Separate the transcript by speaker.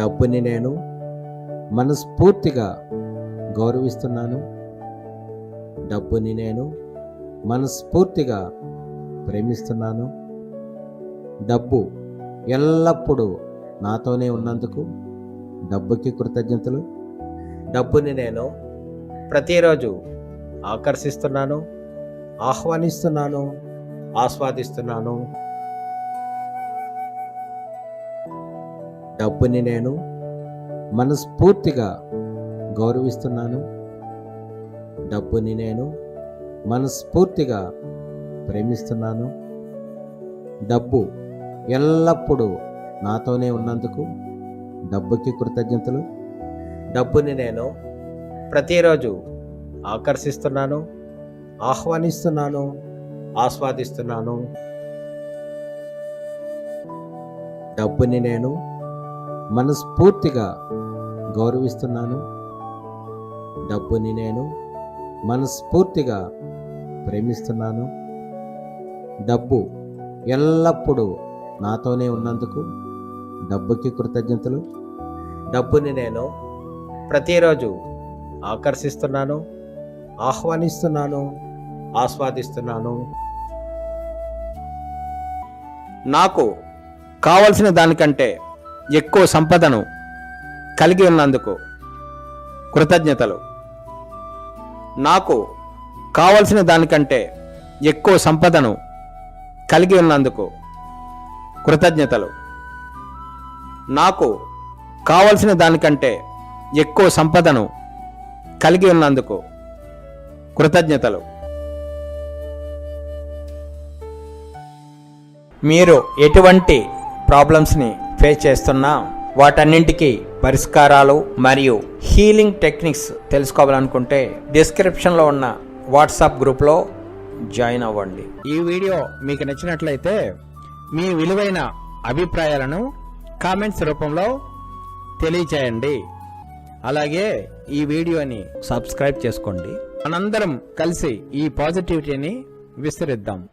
Speaker 1: డబ్బుని నేను మనస్ఫూర్తిగా గౌరవిస్తున్నాను. డబ్బుని నేను మనస్ఫూర్తిగా ప్రేమిస్తున్నాను. డబ్బు ఎల్లప్పుడూ నాతోనే ఉన్నందుకు డబ్బుకి కృతజ్ఞతలు. డబ్బుని నేను ప్రతిరోజు ఆకర్షిస్తున్నాను ఆహ్వానిస్తున్నాను ఆస్వాదిస్తున్నాను. డబ్బుని నేను మనస్ఫూర్తిగా గౌరవిస్తున్నాను. డబ్బుని నేను మనస్ఫూర్తిగా ప్రేమిస్తున్నాను. డబ్బు ఎల్లప్పుడూ నాతోనే ఉన్నందుకు డబ్బుకి కృతజ్ఞతలు. డబ్బుని నేను ప్రతిరోజు ఆకర్షిస్తున్నాను ఆహ్వానిస్తున్నాను ఆస్వాదిస్తున్నాను. డబ్బుని నేను మనస్ఫూర్తిగా గౌరవిస్తున్నాను. డబ్బుని నేను మనస్ఫూర్తిగా ప్రేమిస్తున్నాను. డబ్బు ఎల్లప్పుడూ నాతోనే ఉన్నందుకు డబ్బుకి కృతజ్ఞతలు. డబ్బుని నేను ప్రతిరోజు ఆకర్షిస్తున్నాను ఆహ్వానిస్తున్నాను ఆస్వాదిస్తున్నాను. నాకు కావలసిన దానికంటే ఎక్కువ సంపదను కలిగి ఉన్నందుకు కృతజ్ఞతలు. నాకు కావలసిన దానికంటే ఎక్కువ సంపదను కలిగి ఉన్నందుకు కృతజ్ఞతలు. నాకు కావలసిన దానికంటే ఎక్కువ సంపదను కలిగి ఉన్నందుకు కృతజ్ఞతలు. మీరు ఎటువంటి ప్రాబ్లమ్స్ని పే చేస్తున్నా వాటన్నింటికి పరిష్కారాలు మరియు హీలింగ్ టెక్నిక్స్ తెలుసుకోవాలనుకుంటే డిస్క్రిప్షన్లో ఉన్న వాట్సాప్ గ్రూప్లో జాయిన్ అవ్వండి. ఈ వీడియో మీకు నచ్చినట్లయితే మీ విలువైన అభిప్రాయాలను కామెంట్స్ రూపంలో తెలియచేయండి. అలాగే ఈ వీడియోని సబ్స్క్రైబ్ చేసుకోండి. మనందరం కలిసి ఈ పాజిటివిటీని విస్తరిద్దాం.